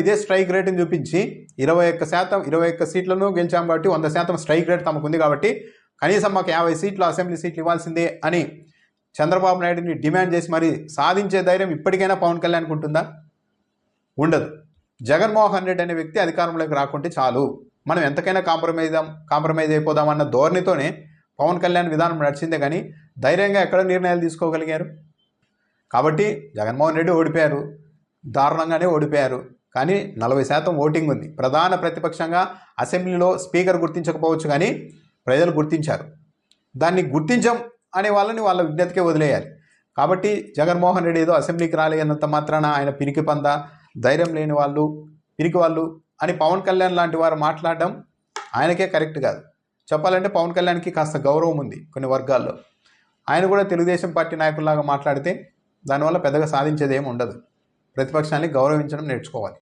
ఇదే స్ట్రైక్ రేట్ని చూపించి ఇరవై ఒక్క శాతం ఇరవై ఒక్క సీట్లను గెలిచాం కాబట్టి వంద శాతం స్ట్రైక్ రేట్ తమకు ఉంది కాబట్టి కనీసం మాకు యాభై సీట్లు అసెంబ్లీ సీట్లు ఇవ్వాల్సిందే అని చంద్రబాబు నాయుడిని డిమాండ్ చేసి మరి సాధించే ధైర్యం ఇప్పటికైనా పవన్ కళ్యాణ్ ఉంటుందా? ఉండదు. జగన్మోహన్ రెడ్డి అనే వ్యక్తి అధికారంలోకి రాకుంటే చాలు. మనం ఎంతకైనా కాంప్రమైజ్ కాంప్రమైజ్ అయిపోదాం అన్న ధోరణితోనే పవన్ కళ్యాణ్ విధానం నడిచిందే కానీ ధైర్యంగా ఎక్కడ నిర్ణయాలు తీసుకోగలిగారు? కాబట్టి జగన్మోహన్ రెడ్డి ఓడిపోయారు. దారుణంగానే ఓడిపోయారు. కానీ నలభై శాతం ఓటింగ్ ఉంది. ప్రధాన ప్రతిపక్షంగా అసెంబ్లీలో స్పీకర్ గుర్తించకపోవచ్చు కానీ ప్రజలు గుర్తించారు. దాన్ని గుర్తించం అనే వాళ్ళని వాళ్ళ విజ్ఞతకే వదిలేయాలి. కాబట్టి జగన్మోహన్ రెడ్డి ఏదో అసెంబ్లీకి రాలేనంత మాత్రాన ఆయన పిరికి పంద ధైర్యం లేని వాళ్ళు పిరికి వాళ్ళు అని పవన్ కళ్యాణ్ లాంటి వారు మాట్లాడడం ఆయనకే కరెక్ట్ కాదు. చెప్పాలంటే పవన్ కళ్యాణ్కి కాస్త గౌరవం ఉంది కొన్ని వర్గాల్లో. ఆయన కూడా తెలుగుదేశం పార్టీ నాయకుల్లాగా మాట్లాడితే దానివల్ల పెద్దగా సాధించేది ఏమి ఉండదు. ప్రతిపక్షాన్ని గౌరవించడం నేర్చుకోవాలి.